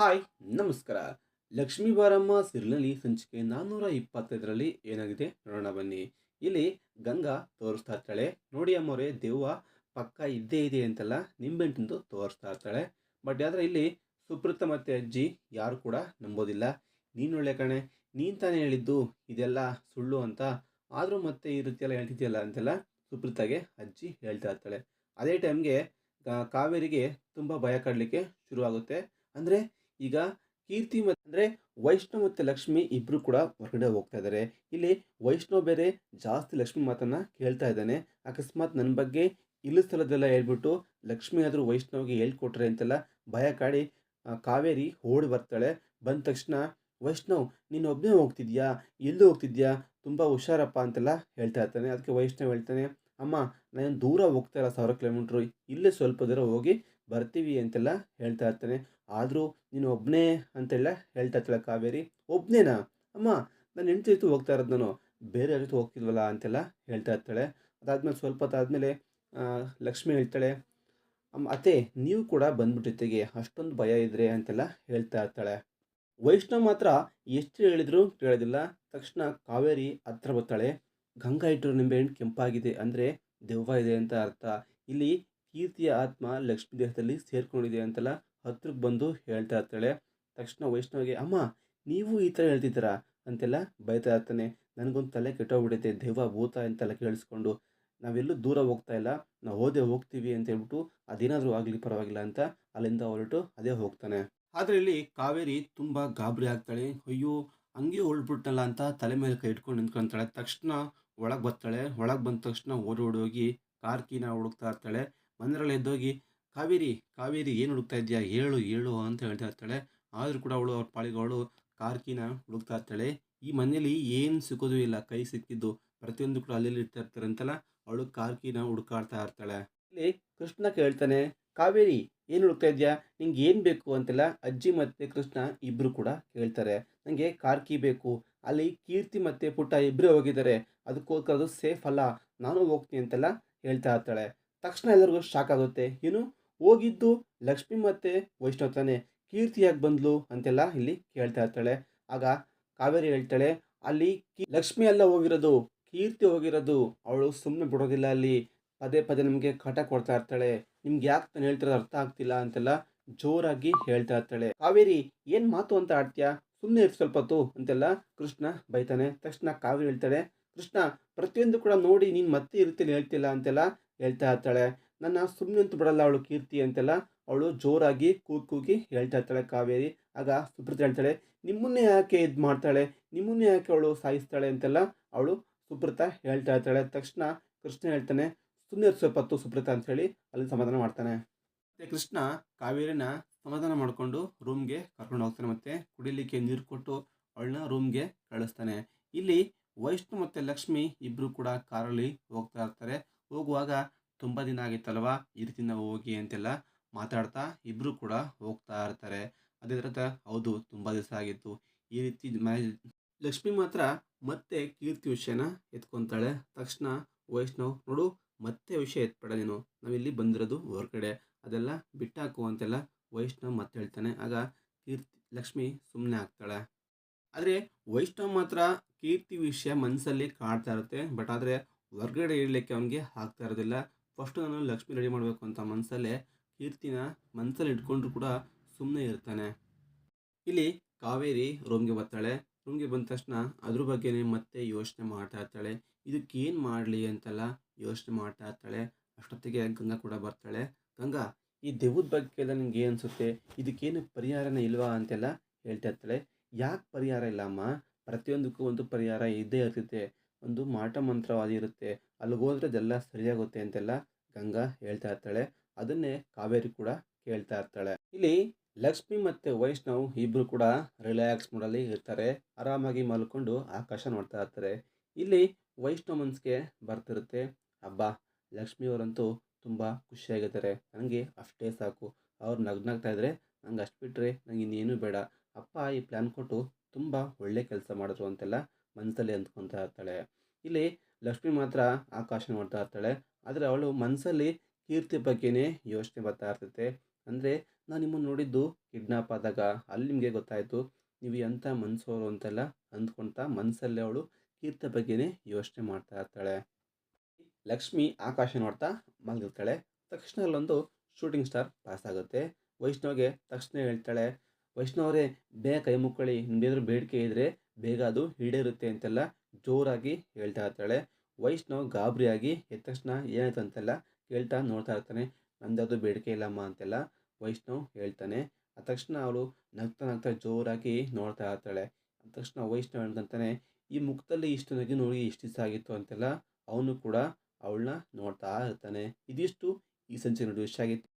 Hi, ನಮಸ್ಕಾರ. ಲಕ್ಷ್ಮೀ ಬಾರಮ್ಮ ಸಿರಿನಲ್ಲಿ ಸಂಚಿಕೆ ನಾನ್ನೂರ ಇಪ್ಪತ್ತೈದರಲ್ಲಿ ಏನಾಗಿದೆ? ನೋಡೋಣ ಬನ್ನಿ. ಇಲ್ಲಿ ಗಂಗಾ ತೋರಿಸ್ತಾ ಇರ್ತಾಳೆ. ನೋಡಿ ಅಮ್ಮವ್ರೆ, ದೆವ್ವ ಪಕ್ಕ ಇದ್ದೇ ಇದೆ ಅಂತೆಲ್ಲ ನಿಂಬೆಂಟಂದು ತೋರಿಸ್ತಾ ಇರ್ತಾಳೆ. ಬಟ್ ಆದರೆ ಇಲ್ಲಿ ಸುಪ್ರೀತ ಮತ್ತು ಅಜ್ಜಿ ಯಾರು ಕೂಡ ನಂಬೋದಿಲ್ಲ. ನೀನು ಒಳ್ಳೆ ಕಣೆ, ನೀನು ತಾನೇ ಹೇಳಿದ್ದು ಇದೆಲ್ಲ ಸುಳ್ಳು ಅಂತ. ಆದರೂ ಮತ್ತೆ ಈ ರೀತಿ ಎಲ್ಲ ಹೇಳ್ತಿದ್ಯಲ್ಲ ಅಂತೆಲ್ಲ ಸುಪ್ರೀತಾಗೆ ಅಜ್ಜಿ ಹೇಳ್ತಾ ಇರ್ತಾಳೆ. ಅದೇ ಟೈಮ್ಗೆ ಕಾವೇರಿಗೆ ತುಂಬ ಭಯ ಕಾಡಲಿಕ್ಕೆ ಶುರುವಾಗುತ್ತೆ. ಅಂದರೆ ಈಗ ಕೀರ್ತಿ ಅಂದರೆ ವೈಷ್ಣವ್ ಮತ್ತು ಲಕ್ಷ್ಮಿ ಇಬ್ಬರು ಕೂಡ ಹೊರಗಡೆ ಹೋಗ್ತಾ ಇದ್ದಾರೆ ಇಲ್ಲಿ ವೈಷ್ಣವ್ ಬೇರೆ ಜಾಸ್ತಿ ಲಕ್ಷ್ಮಿ ಮಾತನ್ನ ಕೇಳ್ತಾ ಇದ್ದಾನೆ. ಅಕಸ್ಮಾತ್ ನನ್ನ ಬಗ್ಗೆ ಇಲ್ಲ ಸ್ಥಳದೆಲ್ಲ ಹೇಳ್ಬಿಟ್ಟು ಲಕ್ಷ್ಮಿ ಆದರೂ ವೈಷ್ಣವ್ಗೆ ಹೇಳ್ಕೊಟ್ರೆ ಅಂತೆಲ್ಲ ಭಯ ಕಾಡಿ ಕಾವೇರಿ ಓಡಿ ಬರ್ತಾಳೆ. ಬಂದ ತಕ್ಷಣ, ವೈಷ್ಣವ್, ನೀನು ಒಬ್ಬನೇ ಹೋಗ್ತಿದ್ಯಾ? ಎಲ್ಲೂ ಹೋಗ್ತಿದ್ಯಾ? ತುಂಬ ಹುಷಾರಪ್ಪ ಅಂತೆಲ್ಲ ಹೇಳ್ತಾ ಇರ್ತಾನೆ. ಅದಕ್ಕೆ ವೈಷ್ಣವ್ ಹೇಳ್ತಾನೆ, ಅಮ್ಮ, ನಾನು ದೂರ ಹೋಗ್ತಾ ಇಲ್ಲ ಸಾವಿರ ಕಿಲೋಮೀಟ್ರು. ಇಲ್ಲೇ ಸ್ವಲ್ಪ ದೂರ ಹೋಗಿ ಬರ್ತೀವಿ ಅಂತೆಲ್ಲ ಹೇಳ್ತಾ ಇರ್ತಾನೆ. ಆದರೂ ನೀನು ಒಬ್ಬನೇ ಅಂತೆಲ್ಲ ಹೇಳ್ತಾ ಇರ್ತಾಳೆ ಕಾವೇರಿ. ಒಬ್ಬನೇನಾ ಅಮ್ಮ, ನಾನು ಹೆಂಡತಿ ಜೊತೆ ಹೋಗ್ತಾ ಇರೋದು ನಾನು. ಬೇರೆ ಜೊತೆ ಹೋಗ್ತಿಲ್ವಲ್ಲ ಅಂತೆಲ್ಲ ಹೇಳ್ತಾ ಇರ್ತಾಳೆ. ಅದಾದ್ಮೇಲೆ ಸ್ವಲ್ಪ ಹೊತ್ತಾದ್ಮೇಲೆ ಲಕ್ಷ್ಮಿ ಹೇಳ್ತಾಳೆ ಅಮ್ಮ ಅತ್ತೆ, ನೀವು ಕೂಡ ಬಂದ್ಬಿಟ್ಟಿತ್ತೆಗೆ ಅಷ್ಟೊಂದು ಭಯ ಇದ್ರೆ ಅಂತೆಲ್ಲ ಹೇಳ್ತಾ ಇರ್ತಾಳೆ. ವೈಷ್ಣವ್ ಮಾತ್ರ ಎಷ್ಟು ಹೇಳಿದ್ರು ಕೇಳೋದಿಲ್ಲ. ತಕ್ಷಣ ಕಾವೇರಿ ಹತ್ರ ಬರ್ತಾಳೆ. ಗಂಗಾ ಇಟ್ಟರು ನಿಂಬೆಹಣ್ಣು ಕೆಂಪಾಗಿದೆ ಅಂದರೆ ದೆವ್ವ ಇದೆ ಅಂತ ಅರ್ಥ. ಇಲ್ಲಿ ಕೀರ್ತಿಯ ಆತ್ಮ ಲಕ್ಷ್ಮೀ ದೇಹದಲ್ಲಿ ಸೇರ್ಕೊಂಡಿದೆ ಅಂತೆಲ್ಲ ಹತ್ರಕ್ಕೆ ಬಂದು ಹೇಳ್ತಾ ಇರ್ತಾಳೆ. ತಕ್ಷಣ ವೈಷ್ಣವಿಗೆ, ಅಮ್ಮ, ನೀವು ಈ ಥರ ಹೇಳ್ತಿದ್ದೀರಾ? ಅಂತೆಲ್ಲ ಬೈತಾ ಇರ್ತಾನೆ. ನನಗೊಂದು ತಲೆ ಕೆಟ್ಟೋಗ್ಬಿಟ್ಟೈತೆ ದೇವ ಭೂತ ಅಂತೆಲ್ಲ ಕೇಳಿಸ್ಕೊಂಡು, ನಾವೆಲ್ಲೂ ದೂರ ಹೋಗ್ತಾ ಇಲ್ಲ, ನಾವು ಹೋದೆ ಹೋಗ್ತೀವಿ ಅಂತ ಹೇಳ್ಬಿಟ್ಟು, ಅದೇನಾದರೂ ಆಗಲಿ ಪರವಾಗಿಲ್ಲ ಅಂತ ಅಲ್ಲಿಂದ ಹೊರಟು ಅದೇ ಹೋಗ್ತಾನೆ. ಆದರೆ ಇಲ್ಲಿ ಕಾವೇರಿ ತುಂಬ ಗಾಬರಿ ಆಗ್ತಾಳೆ. ಅಯ್ಯೋ, ಹಂಗೆ ಉಳ್ಬಿಟ್ನಲ್ಲ ಅಂತ ತಲೆ ಮೇಲೆ ಕೈ ಇಟ್ಕೊಂಡು ನಿಂತ್ಕೊಂತಾಳೆ. ತಕ್ಷಣ ಒಳಗೆ ಬರ್ತಾಳೆ. ಒಳಗೆ ಬಂದ ತಕ್ಷಣ ಓಡಿ ಹೋಗಿ ಕಾರ್ ಕೀನ ಹುಡುಕ್ತಾ ಇರ್ತಾಳೆ. ಮನೆಯಲ್ಲಿ ಎದ್ದೋಗಿ, ಕಾವೇರಿ ಕಾವೇರಿ ಏನು ಹುಡುಕ್ತಾ ಇದೆಯಾ ಹೇಳು ಹೇಳು ಅಂತ ಹೇಳ್ತಾ ಇರ್ತಾಳೆ. ಆದರೂ ಕೂಡ ಅವಳು, ಅವ್ರ ಪಾಳಿಗವಳು ಕಾರ್ಕಿನ ಕಾರ್ ಹುಡುಕ್ತಾ ಇರ್ತಾಳೆ. ಈ ಮನೆಯಲ್ಲಿ ಏನು ಸಿಕ್ಕೋದು ಇಲ್ಲ. ಕೈ ಸಿಕ್ಕಿದ್ದು ಪ್ರತಿಯೊಂದು ಕೂಡ ಅಲ್ಲಿ ಇರ್ತಾ ಇರ್ತಾರೆ ಅಂತಲ್ಲ ಅವಳು ಕಾರ್ಕಿನ ಹುಡುಕಾಡ್ತಾ ಇರ್ತಾಳೆ. ಇಲ್ಲಿ ಕೃಷ್ಣ ಕೇಳ್ತಾನೆ, ಕಾವೇರಿ, ಏನು ಹುಡುಕ್ತಾ ಇದೆಯಾ ನಿಂಗೆ ಏನು ಬೇಕು? ಅಂತೆಲ್ಲ ಅಜ್ಜಿ ಮತ್ತು ಕೃಷ್ಣ ಇಬ್ಬರು ಕೂಡ ಕೇಳ್ತಾರೆ. ನನಗೆ ಕಾರ್ಕಿ ಬೇಕು. ಅಲ್ಲಿ ಕೀರ್ತಿ ಮತ್ತು ಪುಟ್ಟ ಇಬ್ಬರೇ ಹೋಗಿದ್ದಾರೆ. ಅದಕ್ಕೋಸ್ಕರ ಅದು ಸೇಫ್ ಅಲ್ಲ. ನಾನು ಹೋಗ್ತೀನಿ ಅಂತೆಲ್ಲ ಹೇಳ್ತಾ ಇರ್ತಾಳೆ. ತಕ್ಷಣ ಎಲ್ಲರಿಗೂ ಶಾಕ್ ಆಗುತ್ತೆ. ಏನು? ಹೋಗಿದ್ದು ಲಕ್ಷ್ಮಿ ಮತ್ತೆ ವೈಷ್ಣವ್ ತಾನೆ ಕೀರ್ತಿಯಾಗಿ ಬಂದ್ಲು ಅಂತೆಲ್ಲ ಇಲ್ಲಿ ಕೇಳ್ತಾ ಇರ್ತಾಳೆ. ಆಗ ಕಾವೇರಿ ಹೇಳ್ತಾಳೆ, ಅಲ್ಲಿ ಲಕ್ಷ್ಮಿ ಅಲ್ಲ ಹೋಗಿರೋದು, ಕೀರ್ತಿ ಹೋಗಿರೋದು, ಅವಳು ಸುಮ್ಮನೆ ಬಿಡೋದಿಲ್ಲ ಅಲ್ಲಿ. ಪದೇ ಪದೇ ನಮಗೆ ಕಟ ಕೊಡ್ತಾ ಇರ್ತಾಳೆ. ನಿಮ್ಗೆ ಯಾಕೆ ನಾನು ಹೇಳ್ತಿರೋದು ಅರ್ಥ ಆಗ್ತಿಲ್ಲ ಅಂತೆಲ್ಲ ಜೋರಾಗಿ ಹೇಳ್ತಾ ಇರ್ತಾಳೆ. ಕಾವೇರಿ, ಏನು ಮಾತು ಅಂತ ಆಡ್ತೀಯ? ಸುಮ್ಮನೆ ಇರ್ ಸ್ವಲ್ಪ ಹೊತ್ತು ಅಂತೆಲ್ಲ ಕೃಷ್ಣ ಬೈತಾನೆ. ತಕ್ಷಣ ಕಾವೇರಿ ಹೇಳ್ತಾಳೆ, ಕೃಷ್ಣ, ಪ್ರತಿಯೊಂದು ಕೂಡ ನೋಡಿ ನೀನು ಮತ್ತೆ ಇರ್ತೀನಿ ಹೇಳ್ತಿಲ್ಲ ಅಂತೆಲ್ಲ ಹೇಳ್ತಾ ಇರ್ತಾಳೆ. ನನ್ನ ಸುಮ್ಮನೆ ಅಂತೂ ಬಿಡಲ್ಲ ಅವಳು ಕೀರ್ತಿ ಅಂತೆಲ್ಲ ಅವಳು ಜೋರಾಗಿ ಕೂಗಿ ಕೂಗಿ ಹೇಳ್ತಾ ಇರ್ತಾಳೆ ಕಾವೇರಿ. ಆಗ ಸುಪ್ರತಾ ಹೇಳ್ತಾಳೆ, ನಿಮ್ಮನ್ನೇ ಯಾಕೆ ಇದು ಮಾಡ್ತಾಳೆ? ನಿಮ್ಮನ್ನೇ ಯಾಕೆ ಅವಳು ಸಾಯಿಸ್ತಾಳೆ? ಅಂತೆಲ್ಲ ಅವಳು ಸುಪ್ರೀತ ಹೇಳ್ತಾ ಇರ್ತಾಳೆ. ತಕ್ಷಣ ಕೃಷ್ಣ ಹೇಳ್ತಾನೆ ಸುಮ್ಮನೆ ಸ್ವಲ್ಪ ಹೊತ್ತು ಸುಪ್ರೀತ ಅಂತ ಹೇಳಿ ಅಲ್ಲಿ ಸಮಾಧಾನ ಮಾಡ್ತಾನೆ. ಮತ್ತೆ ಕೃಷ್ಣ ಕಾವೇರಿನ ಸಮಾಧಾನ ಮಾಡಿಕೊಂಡು ರೂಮ್ಗೆ ಕರ್ಕೊಂಡು ಹೋಗ್ತಾನೆ ಮತ್ತೆ ಕುಡಿಲಿಕ್ಕೆ ನೀರು ಕೊಟ್ಟು ಅವಳನ್ನ ರೂಮ್ಗೆ ಕಳಿಸ್ತಾನೆ. ಇಲ್ಲಿ ವೈಷ್ಣು ಮತ್ತು ಲಕ್ಷ್ಮಿ ಇಬ್ಬರು ಕೂಡ ಕಾರಲ್ಲಿ ಹೋಗ್ತಾ ಇರ್ತಾರೆ. ಹೋಗುವಾಗ ತುಂಬ ದಿನ ಆಗಿತ್ತಲ್ವ? ಈ ರೀತಿ ನಾವು ಹೋಗಿ ಅಂತೆಲ್ಲ ಮಾತಾಡ್ತಾ ಇಬ್ಬರು ಕೂಡ ಹೋಗ್ತಾ ಇರ್ತಾರೆ. ಅದೇ ಥರ ಹೌದು, ತುಂಬ ದಿವಸ ಆಗಿತ್ತು. ಈ ರೀತಿ ಲಕ್ಷ್ಮಿ ಮಾತ್ರ ಮತ್ತೆ ಕೀರ್ತಿ ವಿಷಯನ ಎತ್ಕೊತಾಳೆ. ತಕ್ಷಣ ವೈಷ್ಣವ್, ನೋಡು, ಮತ್ತೆ ವಿಷಯ ಎತ್ಬೇಡ ನೀನು. ನಾವಿಲ್ಲಿ ಬಂದಿರೋದು ಹೊರಗಡೆ. ಅದೆಲ್ಲ ಬಿಟ್ಟಾಕು ಅಂತೆಲ್ಲ ವೈಷ್ಣವ್ ಮತ್ತೆ ಹೇಳ್ತಾನೆ. ಆಗ ಕೀರ್ತಿ, ಲಕ್ಷ್ಮಿ ಸುಮ್ಮನೆ ಆಗ್ತಾಳೆ. ಆದರೆ ವೈಷ್ಣವ್ ಮಾತ್ರ ಕೀರ್ತಿ ವಿಷಯ ಮನಸ್ಸಲ್ಲಿ ಕಾಡ್ತಾ ಇರುತ್ತೆ. ಬಟ್ ಆದರೆ ಹೊರ್ಗಡೆ ಇಡಲಿಕ್ಕೆ ಅವನಿಗೆ ಆಗ್ತಾ ಇರೋದಿಲ್ಲ. ಫಸ್ಟು ನಾನು ಲಕ್ಷ್ಮಿ ರೆಡಿ ಮಾಡಬೇಕು ಅಂತ ಮನಸ್ಸಲ್ಲೇ ಕೀರ್ತಿನ ಮನಸ್ಸಲ್ಲಿ ಇಟ್ಕೊಂಡ್ರು ಕೂಡ ಸುಮ್ಮನೆ ಇರ್ತಾನೆ. ಇಲ್ಲಿ ಕಾವೇರಿ ರೂಮ್ಗೆ ಬರ್ತಾಳೆ. ರೂಮ್ಗೆ ಬಂದ ತಕ್ಷಣ ಅದ್ರ ಬಗ್ಗೆನೇ ಮತ್ತೆ ಯೋಚನೆ ಮಾಡ್ತಾ ಇರ್ತಾಳೆ. ಇದಕ್ಕೇನು ಮಾಡಲಿ ಅಂತೆಲ್ಲ ಯೋಚನೆ ಮಾಡ್ತಾ ಇರ್ತಾಳೆ. ಅಷ್ಟೊತ್ತಿಗೆ ಗಂಗಾ ಕೂಡ ಬರ್ತಾಳೆ. ಗಂಗಾ, ಈ ದೆವ್ವದ ಬಗ್ಗೆ ಎಲ್ಲ ನಿಮ್ಗೆ ಏನು ಅನಿಸುತ್ತೆ? ಇದಕ್ಕೇನು ಪರಿಹಾರನೇ ಇಲ್ವಾ ಅಂತೆಲ್ಲ ಹೇಳ್ತಾ ಇರ್ತಾಳೆ. ಯಾಕೆ ಪರಿಹಾರ ಇಲ್ಲ ಅಮ್ಮ? ಪ್ರತಿಯೊಂದಕ್ಕೂ ಒಂದು ಪರಿಹಾರ ಇದ್ದೇ ಇರ್ತೈತೆ. ಒಂದು ಮಾಟ ಮಂತ್ರವಾಗಿರುತ್ತೆ. ಅಲ್ಲಿಗೆ ಹೋದ್ರೆ ಅದೆಲ್ಲ ಸರಿಯಾಗುತ್ತೆ ಅಂತೆಲ್ಲ ಗಂಗಾ ಹೇಳ್ತಾ ಇರ್ತಾಳೆ. ಅದನ್ನೇ ಕಾವೇರಿ ಕೂಡ ಕೇಳ್ತಾ ಇರ್ತಾಳೆ. ಇಲ್ಲಿ ಲಕ್ಷ್ಮಿ ಮತ್ತು ವೈಷ್ಣವ್ ಇಬ್ಬರು ಕೂಡ ರಿಲ್ಯಾಕ್ಸ್ ಮಾಡಲ್ಲಿ ಇರ್ತಾರೆ. ಆರಾಮಾಗಿ ಮಲ್ಕೊಂಡು ಆಕಾಶ ನೋಡ್ತಾ ಇರ್ತಾರೆ. ಇಲ್ಲಿ ವೈಷ್ಣವ್ ಮನ್ಸ್ಗೆ ಬರ್ತಿರುತ್ತೆ. ಹಬ್ಬ ಲಕ್ಷ್ಮಿಯವರಂತೂ ತುಂಬ ಖುಷಿಯಾಗಿದ್ದಾರೆ. ನನಗೆ ಅಷ್ಟೇ ಸಾಕು. ಅವ್ರು ನಗ್ನಾಗ್ತಾ ಇದ್ರೆ ನಂಗೆ ಅಷ್ಟು ಬಿಟ್ಟರೆ ನಂಗೆ ಇನ್ನೇನು ಬೇಡ. ಅಪ್ಪ ಈ ಪ್ಲ್ಯಾನ್ ಕೊಟ್ಟು ತುಂಬ ಒಳ್ಳೆ ಕೆಲಸ ಮಾಡಿದ್ರು ಅಂತೆಲ್ಲ ಮನಸ್ಸಲ್ಲಿ ಅಂದ್ಕೊತಾ ಇರ್ತಾಳೆ. ಇಲ್ಲಿ ಲಕ್ಷ್ಮಿ ಮಾತ್ರ ಆಕಾಶ ನೋಡ್ತಾ ಇರ್ತಾಳೆ. ಆದರೆ ಅವಳು ಮನಸ್ಸಲ್ಲಿ ಕೀರ್ತಿ ಬಗ್ಗೆನೇ ಯೋಚನೆ ಬರ್ತಾ ಇರ್ತೈತೆ. ಅಂದರೆ ನಾನು ನಿಮ್ಮನ್ನು ನೋಡಿದ್ದು ಕಿಡ್ನಾಪ್ ಆದಾಗ ಅಲ್ಲಿ ನಿಮಗೆ ಗೊತ್ತಾಯಿತು, ನೀವು ಎಂಥ ಮನಸ್ಸೋರು ಅಂತೆಲ್ಲ ಅಂದ್ಕೊಳ್ತಾ ಮನಸ್ಸಲ್ಲೇ ಅವಳು ಕೀರ್ತಿ ಬಗ್ಗೆನೇ ಯೋಚನೆ ಮಾಡ್ತಾ ಇರ್ತಾಳೆ. ಲಕ್ಷ್ಮಿ ಆಕಾಶ ನೋಡ್ತಾ ಮಲಗಿರ್ತಾಳೆ. ತಕ್ಷಣ ಅಲ್ಲೊಂದು ಶೂಟಿಂಗ್ ಸ್ಟಾರ್ ಪಾಸ್ ಆಗುತ್ತೆ. ವೈಷ್ಣವ್ಗೆ ತಕ್ಷಣ ಹೇಳ್ತಾಳೆ ವೈಷ್ಣವರೇ, ಬೇಗ ಕೈ ಮುಕ್ಕಳಿ. ನಿಮ್ದೇನಾದ್ರು ಬೇಡಿಕೆ ಇದ್ದರೆ ಬೇಗ ಅದು ಈಡೇರುತ್ತೆ ಅಂತೆಲ್ಲ ಜೋರಾಗಿ ಹೇಳ್ತಾ ಇರ್ತಾಳೆ. ವೈಷ್ಣವ್ ಗಾಬರಿಯಾಗಿ ಎದ್ದ ತಕ್ಷಣ ಏನಾಯ್ತು ಅಂತೆಲ್ಲ ಕೇಳ್ತಾ ನೋಡ್ತಾ ಇರ್ತಾನೆ. ನಂದದು ಬೇಡಿಕೆ ಇಲ್ಲಮ್ಮ ಅಂತೆಲ್ಲ ವೈಷ್ಣವ್ ಹೇಳ್ತಾನೆ. ಆ ತಕ್ಷಣ ಅವಳು ನಗ್ತಾ ನಗ್ತಾ ಜೋರಾಗಿ ನೋಡ್ತಾ ಇರ್ತಾಳೆ. ಅಂದ ತಕ್ಷಣ ವೈಷ್ಣವ್ ಹೇಳ್ದಂತಾನೆ, ಈ ಮುಖದಲ್ಲಿ ಇಷ್ಟು ನಗಿ ನೋಡಿ ಇಷ್ಟು ದಿವಸ ಆಗಿತ್ತು ಅಂತೆಲ್ಲ ಅವನು ಕೂಡ ಅವಳನ್ನ ನೋಡ್ತಾ ಇರ್ತಾನೆ. ಇದಿಷ್ಟು ಈ ಸಂಜೆ ನೋಡಿ ವಿಷಯ ಆಗಿತ್ತು.